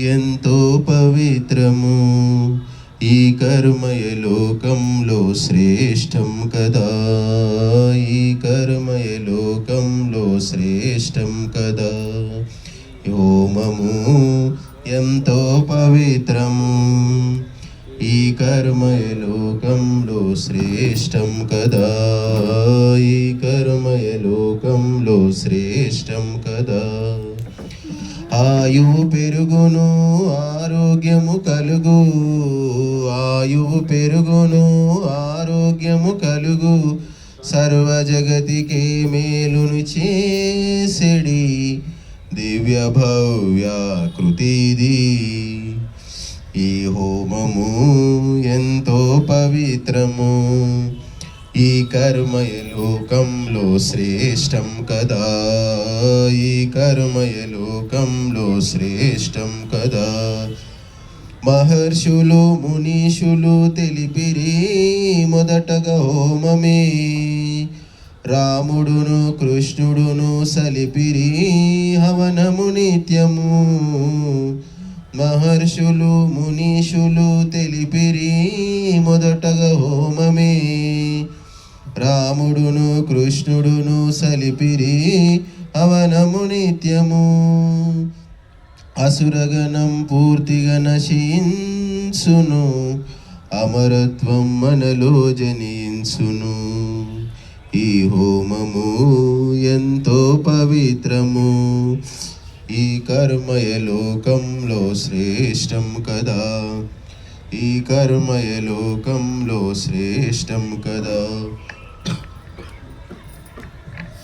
ఎంతో పవిత్రము. ఈ కర్మయ లోకంలో శ్రేష్టం కదా. ఈ కర్మయ లోకంలో శ్రేష్టం కదా. హోమము ఎంతో పవిత్రము. ఈ కర్మయ లోకంలో శ్రేష్టం కదా. ఈ కర్మయ లోకంలో శ్రేష్టం కదా. ఆయువు పెరుగును ఆరోగ్యము కలుగు. ఆయువు పెరుగును ఆరోగ్యము కలుగు. సర్వ జగతికి మేలును చేసెడి. దివ్య భవ్య కృతిది. ఈ హోమము ఎంతో పవిత్రము. ఈ కర్మయ లోకంలో శ్రేష్టం కదా. ఈ కర్మయ లోకంలో శ్రేష్టం కదా. మహర్షులు మునీషులు తెలిపిరి మొదటగా హోమమే రాముడును కృష్ణుడును సలిపిరి హవనము నిత్యము. మహర్షులు మునీషులు తెలిపిరి మొదటగా హోమమే రాముడును కృష్ణుడును సలిపిరి అవనము నిత్యము. అసురగణం పూర్తిగా నశించును. అమరత్వం మనలో జనించును. ఈ హోమము ఎంతో పవిత్రము. ఈ కర్మయ లోకంలో శ్రేష్టం కదా. ఈ కర్మయ లోకంలో శ్రేష్టం కదా.